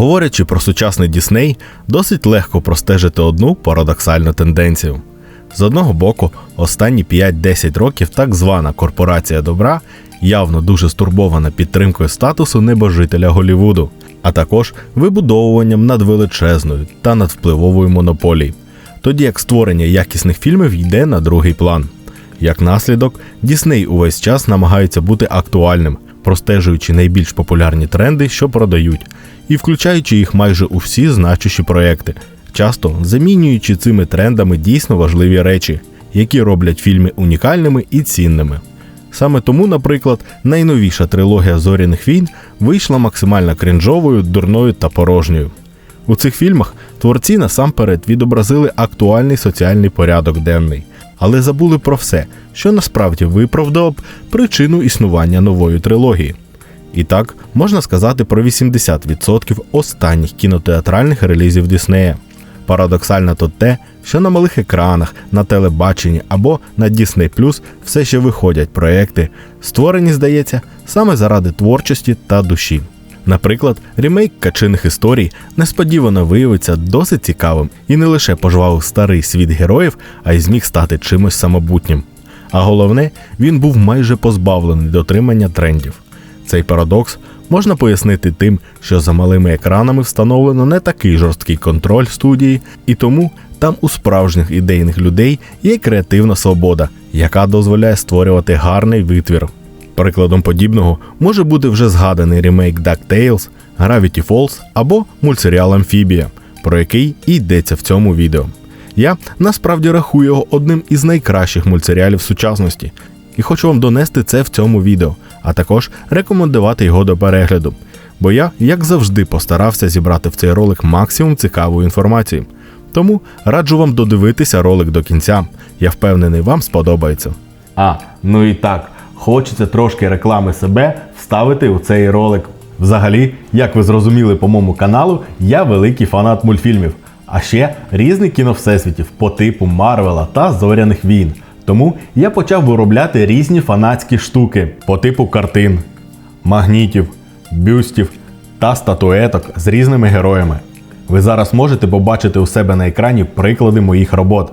Говорячи про сучасний Дісней, досить легко простежити одну парадоксальну тенденцію. З одного боку, останні 5-10 років так звана корпорація добра явно дуже стурбована підтримкою статусу небожителя Голівуду, а також вибудовуванням надвеличезної та надвпливової монополії, тоді як створення якісних фільмів йде на другий план. Як наслідок, Дісней увесь час намагається бути актуальним, простежуючи найбільш популярні тренди, що продають, і включаючи їх майже у всі значущі проекти, часто замінюючи цими трендами дійсно важливі речі, які роблять фільми унікальними і цінними. Саме тому, наприклад, найновіша трилогія зоряних війн вийшла максимально крінжовою, дурною та порожньою. У цих фільмах творці насамперед відобразили актуальний соціальний порядок денний, але забули про все, що насправді виправдало б причину існування нової трилогії. І так можна сказати про 80% останніх кінотеатральних релізів Діснея. Парадоксально то те, що на малих екранах, на телебаченні або на Disney Plus все ще виходять проекти, створені, здається, саме заради творчості та душі. Наприклад, ремейк качиних історій несподівано виявиться досить цікавим і не лише пожвавив старий світ героїв, а й зміг стати чимось самобутнім. А головне, він був майже позбавлений дотримання трендів. Цей парадокс можна пояснити тим, що за малими екранами встановлено не такий жорсткий контроль студії, і тому там у справжніх ідейних людей є креативна свобода, яка дозволяє створювати гарний витвір. Прикладом подібного може бути вже згаданий ремейк DuckTales, Gravity Falls або мультсеріал Амфібія, про який і йдеться в цьому відео. Я насправді рахую його одним із найкращих мультсеріалів сучасності, і хочу вам донести це в цьому відео, а також рекомендувати його до перегляду. Бо я, як завжди, постарався зібрати в цей ролик максимум цікавої інформації. Тому раджу вам додивитися ролик до кінця. Я впевнений, вам сподобається. А, ну і так, хочеться трошки реклами себе вставити у цей ролик. Взагалі, як ви зрозуміли по моєму каналу, я великий фанат мультфільмів, а ще різних кіновсесвітів по типу Марвела та Зоряних війн. Тому я почав виробляти різні фанатські штуки по типу картин, магнітів, бюстів та статуеток з різними героями. Ви зараз можете побачити у себе на екрані приклади моїх робот.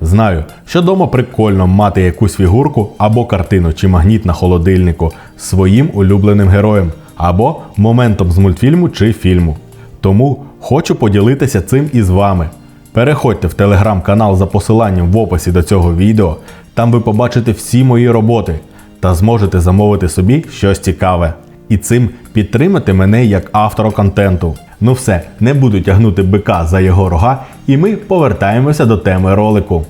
Знаю, що дома прикольно мати якусь фігурку або картину чи магніт на холодильнику з своїм улюбленим героєм, або моментом з мультфільму чи фільму. Тому хочу поділитися цим із вами. Переходьте в телеграм-канал за посиланням в описі до цього відео, там ви побачите всі мої роботи та зможете замовити собі щось цікаве. І цим підтримати мене як автора контенту. Ну все, не буду тягнути бика за його рога, і ми повертаємося до теми ролику.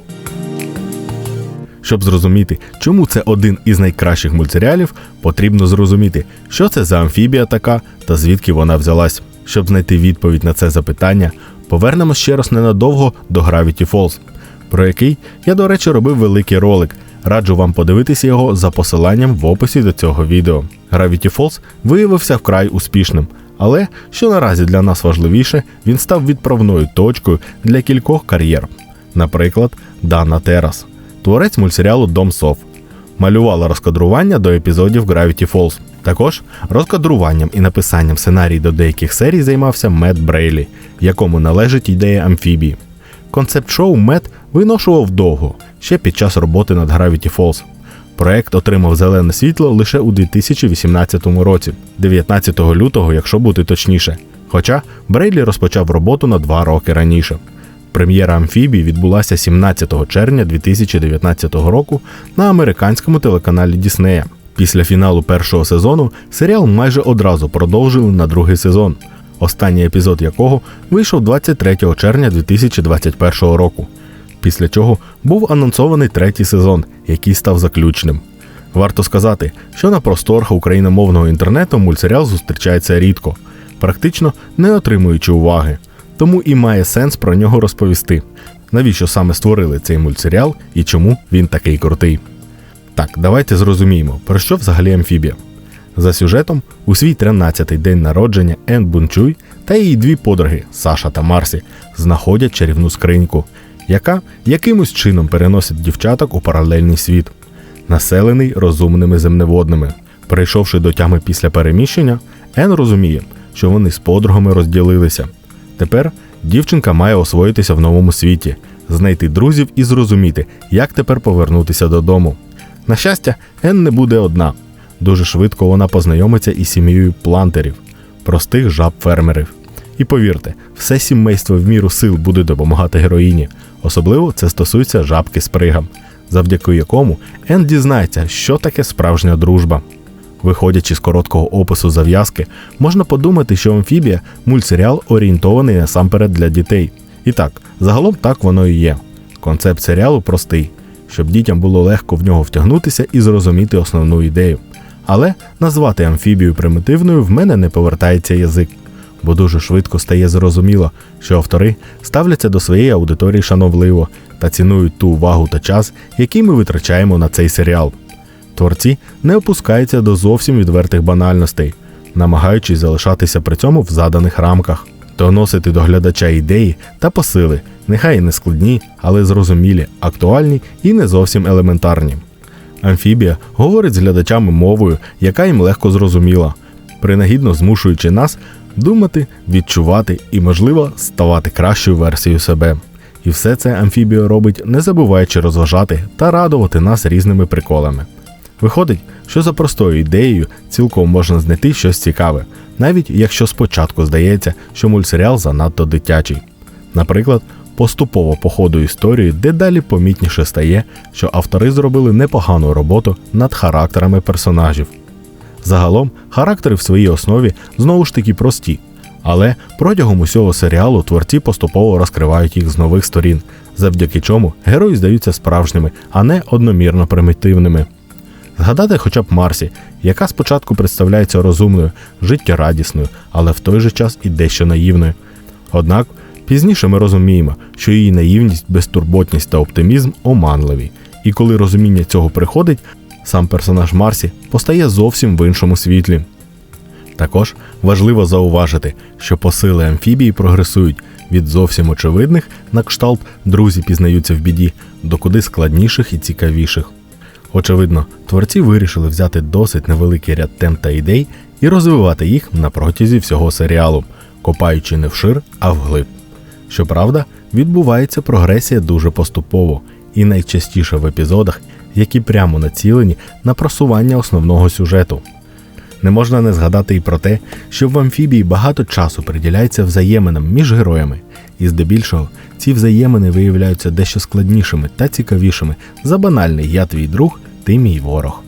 Щоб зрозуміти, чому це один із найкращих мультсеріалів, потрібно зрозуміти, що це за амфібія така та звідки вона взялась. Щоб знайти відповідь на це запитання, повернемось ще раз ненадовго до Gravity Falls, про який я, до речі, робив великий ролик. Раджу вам подивитися його за посиланням в описі до цього відео. Gravity Falls виявився вкрай успішним, але що наразі для нас важливіше, він став відправною точкою для кількох кар'єр. Наприклад, Дана Терас, творець мультсеріалу Дом Сов, малювала розкадрування до епізодів Gravity Falls. Також розкадруванням і написанням сценарій до деяких серій займався Мед Брейлі, якому належить ідея амфібії. Концепт шоу Мед виношував довго, ще під час роботи над Gravity Falls. Проект отримав зелене світло лише у 2018 році, 19 лютого, якщо бути точніше. Хоча Брейлі розпочав роботу на два роки раніше. Прем'єра амфібії відбулася 17 червня 2019 року на американському телеканалі Діснея. Після фіналу першого сезону серіал майже одразу продовжили на другий сезон, останній епізод якого вийшов 23 червня 2021 року. Після чого був анонсований третій сезон, який став заключним. Варто сказати, що на просторах україномовного інтернету мультсеріал зустрічається рідко, практично не отримуючи уваги, тому і має сенс про нього розповісти, навіщо саме створили цей мультсеріал і чому він такий крутий. Так, давайте зрозуміємо, про що взагалі амфібія. За сюжетом, у свій 13-й день народження Ен Бунчуй та її дві подруги Саша та Марсі знаходять чарівну скриньку, яка якимось чином переносить дівчаток у паралельний світ, населений розумними земневодними. Прийшовши до тями після переміщення, Ен розуміє, що вони з подругами розділилися. Тепер дівчинка має освоїтися в новому світі, знайти друзів і зрозуміти, як тепер повернутися додому. На щастя, Ен не буде одна. Дуже швидко вона познайомиться із сім'єю плантерів, простих жаб-фермерів. І повірте, все сімейство в міру сил буде допомагати героїні. Особливо це стосується жабки з пригам, завдяки якому Ен дізнається, що таке справжня дружба. Виходячи з короткого опису зав'язки, можна подумати, що амфібія мультсеріал орієнтований насамперед для дітей. І так, загалом так воно і є. Концепт серіалу простий, щоб дітям було легко в нього втягнутися і зрозуміти основну ідею. Але назвати амфібію примітивною в мене не повертається язик, бо дуже швидко стає зрозуміло, що автори ставляться до своєї аудиторії шановливо та цінують ту увагу та час, який ми витрачаємо на цей серіал. Творці не опускаються до зовсім відвертих банальностей, намагаючись залишатися при цьому в заданих рамках, доносити до глядача ідеї та посили, нехай і не складні, але зрозумілі, актуальні і не зовсім елементарні. Амфібія говорить з глядачами мовою, яка їм легко зрозуміла, принагідно змушуючи нас думати, відчувати і, можливо, ставати кращою версією себе. І все це амфібія робить, не забуваючи розважати та радувати нас різними приколами. Виходить, що за простою ідеєю цілком можна знайти щось цікаве, навіть якщо спочатку здається, що мультсеріал занадто дитячий. Наприклад, поступово по ходу історії дедалі помітніше стає, що автори зробили непогану роботу над характерами персонажів. Загалом, характери в своїй основі знову ж таки прості, але протягом усього серіалу творці поступово розкривають їх з нових сторін, завдяки чому герої здаються справжніми, а не одномірно примітивними. Згадати хоча б Марсі, яка спочатку представляється розумною, життєрадісною, але в той же час і дещо наївною. Однак пізніше ми розуміємо, що її наївність, безтурботність та оптимізм оманливі, і коли розуміння цього приходить, сам персонаж Марсі постає зовсім в іншому світлі. Також важливо зауважити, що посили амфібії прогресують від зовсім очевидних на кшталт друзі пізнаються в біді до куди складніших і цікавіших. Очевидно, творці вирішили взяти досить невеликий ряд тем та ідей і розвивати їх на протязі всього серіалу, копаючи не вшир, а вглиб. Щоправда, відбувається прогресія дуже поступово і найчастіше в епізодах, які прямо націлені на просування основного сюжету. Не можна не згадати і про те, що в амфібії багато часу приділяється взаєминам між героями, і здебільшого ці взаємини виявляються дещо складнішими та цікавішими за банальний я твій друг, ти мій ворог.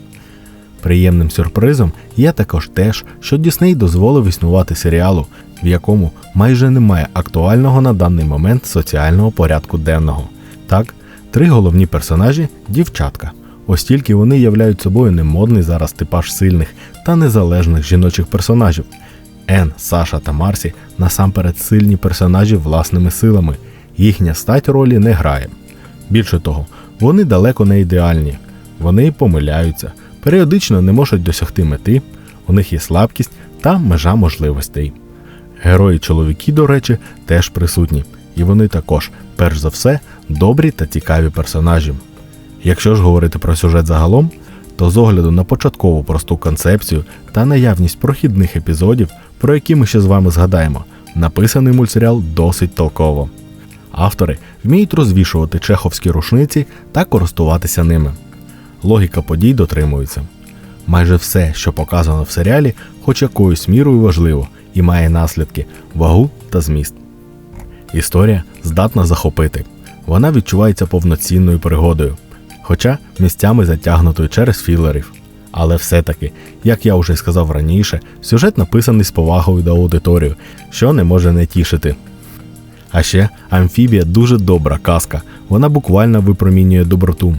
Приємним сюрпризом є також те, що Дісней дозволив існувати серіалу, в якому майже немає актуального на даний момент соціального порядку денного. Так, три головні персонажі дівчатка. Ось тільки вони являють собою немодний зараз типаж сильних та незалежних жіночих персонажів. Ен, Саша та Марсі насамперед сильні персонажі власними силами, їхня стать ролі не грає. Більше того, вони далеко не ідеальні, вони помиляються, періодично не можуть досягти мети, у них є слабкість та межа можливостей. Герої чоловіки, до речі, теж присутні, і вони також, перш за все, добрі та цікаві персонажі. Якщо ж говорити про сюжет загалом, то з огляду на початкову просту концепцію та наявність прохідних епізодів, про які ми ще з вами згадаємо, написаний мультсеріал досить толково. Автори вміють розвішувати чеховські рушниці та користуватися ними. Логіка подій дотримується. Майже все, що показано в серіалі, хоч якоюсь мірою важливо і має наслідки, вагу та зміст. Історія здатна захопити. Вона відчувається повноцінною пригодою, хоча місцями затягнутою через філерів. Але все-таки, як я вже сказав раніше, сюжет написаний з повагою до аудиторії, що не може не тішити. А ще амфібія дуже добра казка, вона буквально випромінює доброту.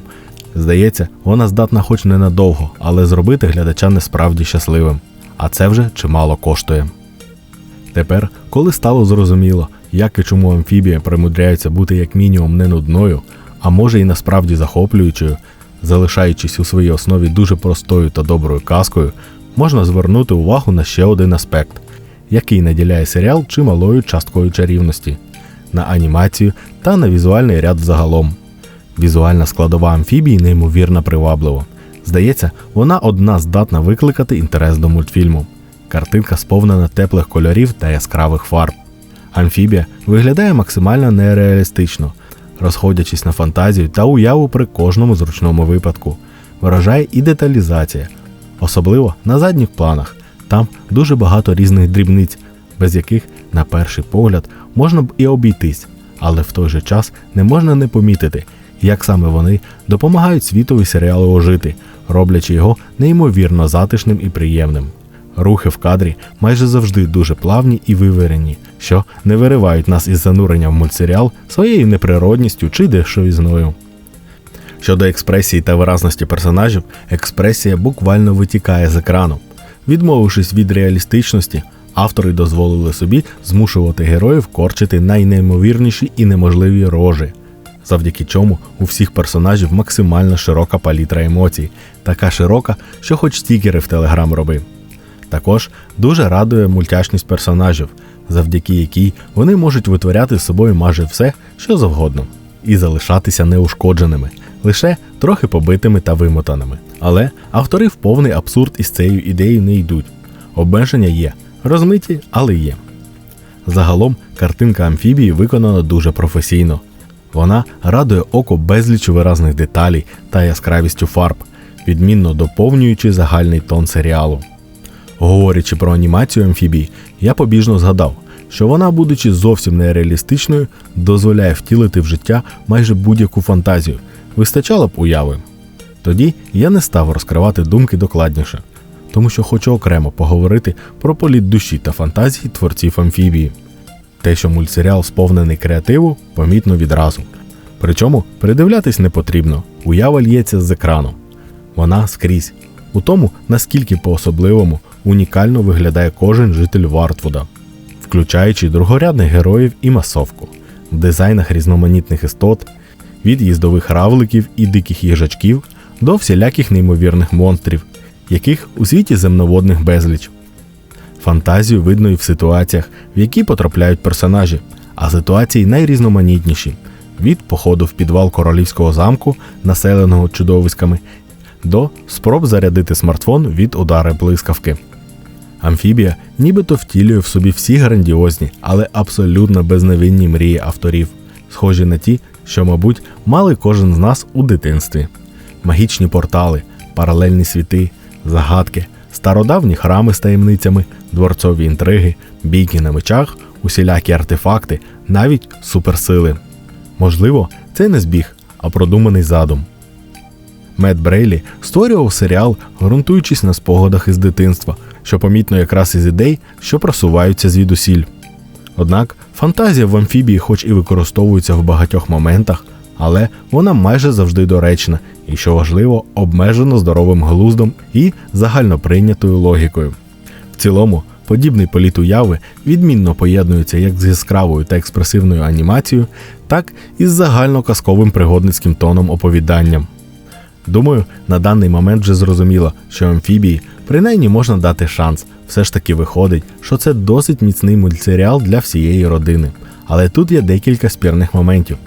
Здається, вона здатна хоч ненадовго, але зробити глядача несправді щасливим. А це вже чимало коштує. Тепер, коли стало зрозуміло, як і чому амфібія примудряється бути як мінімум не нудною, а може і насправді захоплюючою, залишаючись у своїй основі дуже простою та доброю казкою, можна звернути увагу на ще один аспект, який наділяє серіал чималою часткою чарівності, на анімацію та на візуальний ряд взагалом. Візуальна складова амфібії неймовірно приваблива. Здається, вона одна здатна викликати інтерес до мультфільму. Картинка сповнена теплих кольорів та яскравих фарб. Амфібія виглядає максимально нереалістично, розходячись на фантазію та уяву при кожному зручному випадку. Вражає і деталізація, особливо на задніх планах. Там дуже багато різних дрібниць, без яких, на перший погляд, можна б і обійтись, але в той же час не можна не помітити, як саме вони допомагають світові серіалу ожити, роблячи його неймовірно затишним і приємним. Рухи в кадрі майже завжди дуже плавні і виверені, що не виривають нас із занурення в мультсеріал своєю неприродністю чи дешевізною. Щодо експресії та виразності персонажів, експресія буквально витікає з екрану. Відмовившись від реалістичності, автори дозволили собі змушувати героїв корчити найнеймовірніші і неможливі рожі, завдяки чому у всіх персонажів максимально широка палітра емоцій, така широка, що хоч стікери в Телеграм роби. Також дуже радує мультяшність персонажів, завдяки якій вони можуть витворяти з собою майже все, що завгодно, і залишатися неушкодженими, лише трохи побитими та вимотаними. Але автори в повний абсурд із цією ідеєю не йдуть. Обмеження є, розмиті, але є. Загалом картинка амфібії виконана дуже професійно. Вона радує око безліч виразних деталей та яскравістю фарб, відмінно доповнюючи загальний тон серіалу. Говорячи про анімацію амфібії, я побіжно згадав, що вона, будучи зовсім нереалістичною, дозволяє втілити в життя майже будь-яку фантазію, вистачало б уяви. Тоді я не став розкривати думки докладніше, тому що хочу окремо поговорити про політ душі та фантазії творців амфібії. Те, що мультсеріал сповнений креативу, помітно відразу. Причому придивлятись не потрібно, уява лється з екрану. Вона скрізь, у тому, наскільки по-особливому унікально виглядає кожен житель Вартвуда, включаючи другорядних героїв і масовку, в дизайнах різноманітних істот, від їздових равликів і диких їжачків до всіляких неймовірних монстрів, яких у світі земноводних безліч. Фантазію видно і в ситуаціях, в які потрапляють персонажі, а ситуації найрізноманітніші від походу в підвал королівського замку, населеного чудовиськами, до спроб зарядити смартфон від удари блискавки. Амфібія нібито втілює в собі всі грандіозні, але абсолютно безневинні мрії авторів, схожі на ті, що, мабуть, мали кожен з нас у дитинстві: магічні портали, паралельні світи, загадки, стародавні храми з таємницями, дворцові інтриги, бійки на мечах, усілякі артефакти, навіть суперсили. Можливо, це не збіг, а продуманий задум. Мед Брейлі створював серіал, ґрунтуючись на спогадах із дитинства, що помітно якраз із ідей, що просуваються звідусіль. Однак фантазія в амфібії, хоч і використовується в багатьох моментах, але вона майже завжди доречна і, що важливо, обмежено здоровим глуздом і загально прийнятою логікою. В цілому, подібний політ уяви відмінно поєднується як з яскравою та експресивною анімацією, так і з загальноказковим пригодницьким тоном оповіданням. Думаю, на даний момент вже зрозуміло, що амфібії принаймні можна дати шанс. Все ж таки виходить, що це досить міцний мультсеріал для всієї родини. Але тут є декілька спірних моментів.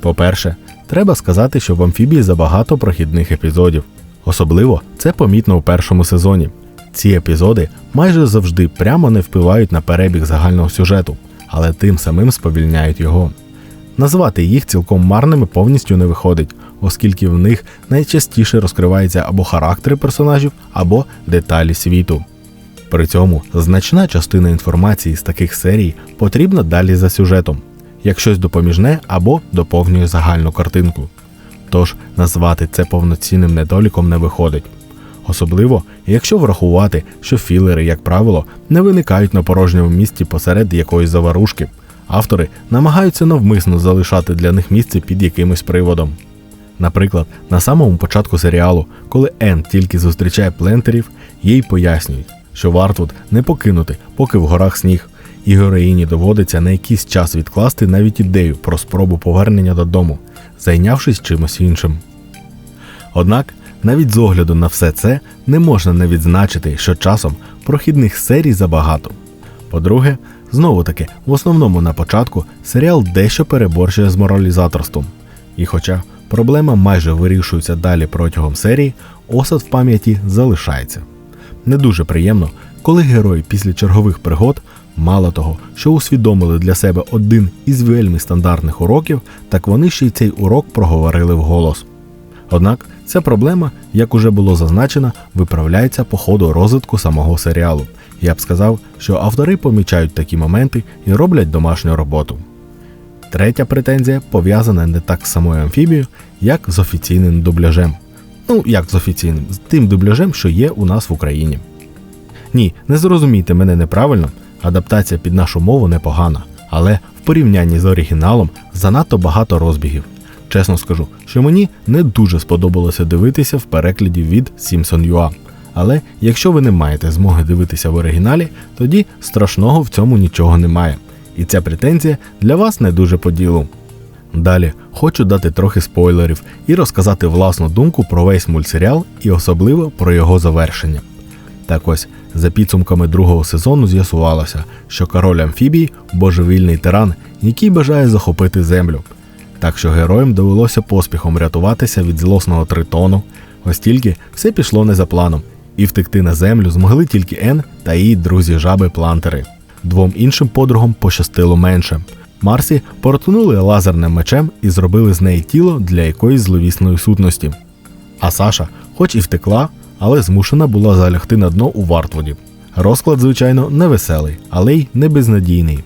По-перше, треба сказати, що в амфібії забагато прохідних епізодів. Особливо це помітно у першому сезоні. Ці епізоди майже завжди прямо не впливають на перебіг загального сюжету, але тим самим сповільняють його. Назвати їх цілком марними повністю не виходить, оскільки в них найчастіше розкриваються або характери персонажів, або деталі світу. При цьому значна частина інформації з таких серій потрібна далі за сюжетом, як щось допоміжне або доповнює загальну картинку. Тож назвати це повноцінним недоліком не виходить. Особливо, якщо врахувати, що філери, як правило, не виникають на порожньому місці посеред якоїсь заварушки. Автори намагаються навмисно залишати для них місце під якимось приводом. Наприклад, на самому початку серіалу, коли Ен тільки зустрічає плентерів, їй пояснюють, що Вартвуд не покинути, поки в горах сніг, і героїні доводиться на якийсь час відкласти навіть ідею про спробу повернення додому, зайнявшись чимось іншим. Однак, навіть з огляду на все це не можна не відзначити, що часом прохідних серій забагато. По-друге, знову таки, в основному на початку серіал дещо переборщує з моралізаторством. І хоча проблема майже вирішується далі протягом серії, осад в пам'яті залишається. Не дуже приємно, коли герої після чергових пригод, мало того, що усвідомили для себе один із вельми стандартних уроків, так вони ще й цей урок проговорили вголос. Однак ця проблема, як уже було зазначено, виправляється по ходу розвитку самого серіалу. Я б сказав, що автори помічають такі моменти і роблять домашню роботу. Третя претензія пов'язана не так з самою амфібією, як з офіційним дубляжем. Ну, як з офіційним, з тим дубляжем, що є у нас в Україні. Ні, не зрозумійте мене неправильно, адаптація під нашу мову непогана, але в порівнянні з оригіналом занадто багато розбігів. Чесно скажу, що мені не дуже сподобалося дивитися в перекладі від Simpson.ua. Але якщо ви не маєте змоги дивитися в оригіналі, тоді страшного в цьому нічого немає. І ця претензія для вас не дуже по ділу. Далі хочу дати трохи спойлерів і розказати власну думку про весь мультсеріал і особливо про його завершення. Так ось, за підсумками другого сезону з'ясувалося, що король амфібій божевільний тиран, який бажає захопити землю. Так що героям довелося поспіхом рятуватися від злосного тритону, ось тільки все пішло не за планом, і втекти на землю змогли тільки Ен та її друзі жаби плантери. Двом іншим подругам пощастило менше. Марсі пороткнули лазерним мечем і зробили з неї тіло для якоїсь зловісної сутності. А Саша, хоч і втекла, але змушена була залягти на дно у Вартвуді. Розклад, звичайно, не веселий, але й не безнадійний.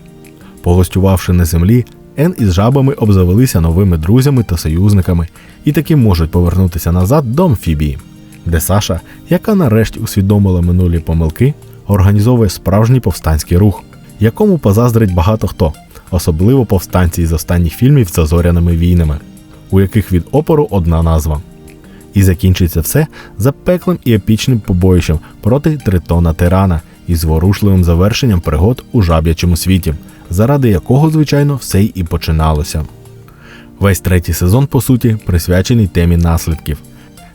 Погостювавши на землі, Ен із жабами обзавелися новими друзями та союзниками і таки можуть повернутися назад до амфібії, де Саша, яка нарешті усвідомила минулі помилки, організовує справжній повстанський рух, якому позаздрить багато хто, особливо повстанці із останніх фільмів з зазоряними війнами, у яких від опору одна назва. І закінчиться все запеклим і епічним побоїщем проти Тритона Тирана із зворушливим завершенням пригод у жаб'ячому світі, заради якого, звичайно, все й і починалося. Весь третій сезон, по суті, присвячений темі наслідків,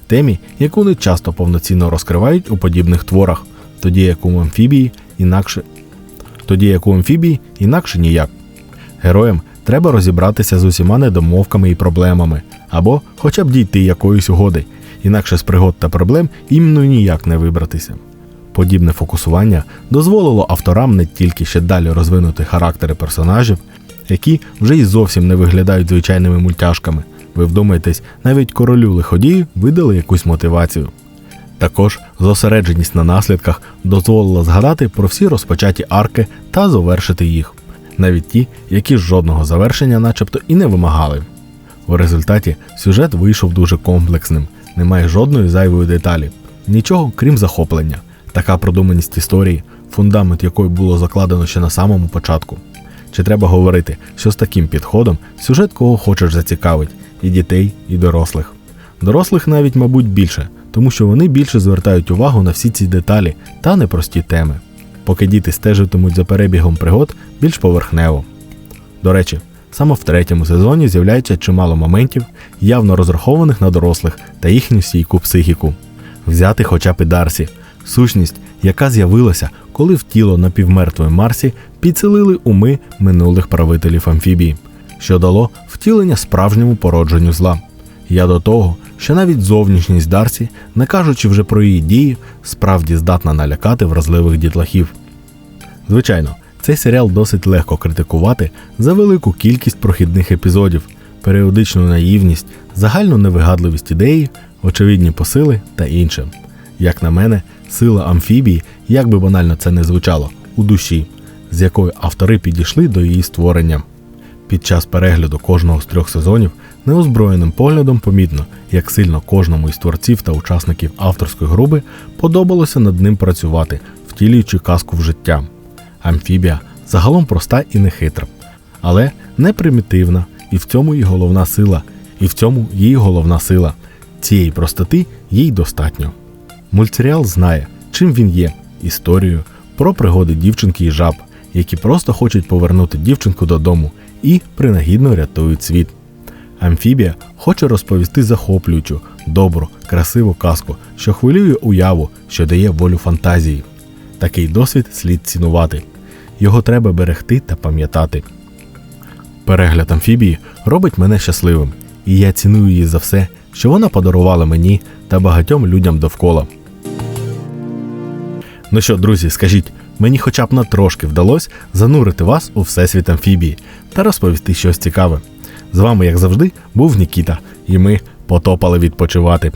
темі, яку не часто повноцінно розкривають у подібних творах, тоді як у амфібії інакше, тоді як у амфібії інакше ніяк. Героям треба розібратися з усіма недомовками і проблемами, або хоча б дійти якоїсь угоди, інакше з пригод та проблем ну ніяк не вибратися. Подібне фокусування дозволило авторам не тільки ще далі розвинути характери персонажів, які вже й зовсім не виглядають звичайними мультяшками. Ви вдумаєтесь, навіть королю лиходію видали якусь мотивацію. Також зосередженість на наслідках дозволила згадати про всі розпочаті арки та завершити їх, навіть ті, які жодного завершення, начебто, і не вимагали. В результаті сюжет вийшов дуже комплексним, немає жодної зайвої деталі, нічого крім захоплення. Така продуманість історії, фундамент якої було закладено ще на самому початку. Чи треба говорити, що з таким підходом сюжет кого хочеш зацікавить і дітей, і дорослих. Дорослих навіть, мабуть, більше, тому що вони більше звертають увагу на всі ці деталі та непрості теми, поки діти стежитимуть за перебігом пригод більш поверхнево. До речі, саме в третьому сезоні з'являється чимало моментів, явно розрахованих на дорослих та їхню стійку психіку. Взяти хоча б і Дарсі, сущність, яка з'явилася, коли в тіло напівмертвої Марсі підселили уми минулих правителів амфібії, що дало втілення справжньому породженню зла. Я до того, що навіть зовнішність Дарсі, не кажучи вже про її дії, справді здатна налякати вразливих дітлахів. Звичайно, цей серіал досить легко критикувати за велику кількість прохідних епізодів, періодичну наївність, загальну невигадливість ідеї, очевидні посили та інше. Як на мене, сила амфібії, як би банально це не звучало, у душі, з якою автори підійшли до її створення. Під час перегляду кожного з трьох сезонів неозброєним поглядом помітно, як сильно кожному із творців та учасників авторської групи подобалося над ним працювати, втілюючи казку в життя. Амфібія загалом проста і нехитра, але не примітивна, і в цьому її головна сила, і в цьому її головна сила. Цієї простоти їй достатньо. Мультсеріал знає, чим він є історією про пригоди дівчинки і жаб, які просто хочуть повернути дівчинку додому і принагідно рятують світ. Амфібія хоче розповісти захоплюючу, добру, красиву казку, що хвилює уяву, що дає волю фантазії. Такий досвід слід цінувати. Його треба берегти та пам'ятати. Перегляд амфібії робить мене щасливим, і я ціную її за все, що вона подарувала мені та багатьом людям довкола. Ну що, друзі, скажіть, мені хоча б на трошки вдалося занурити вас у всесвіт амфібії та розповісти щось цікаве. З вами, як завжди, був Нікіта, і ми потопали відпочивати.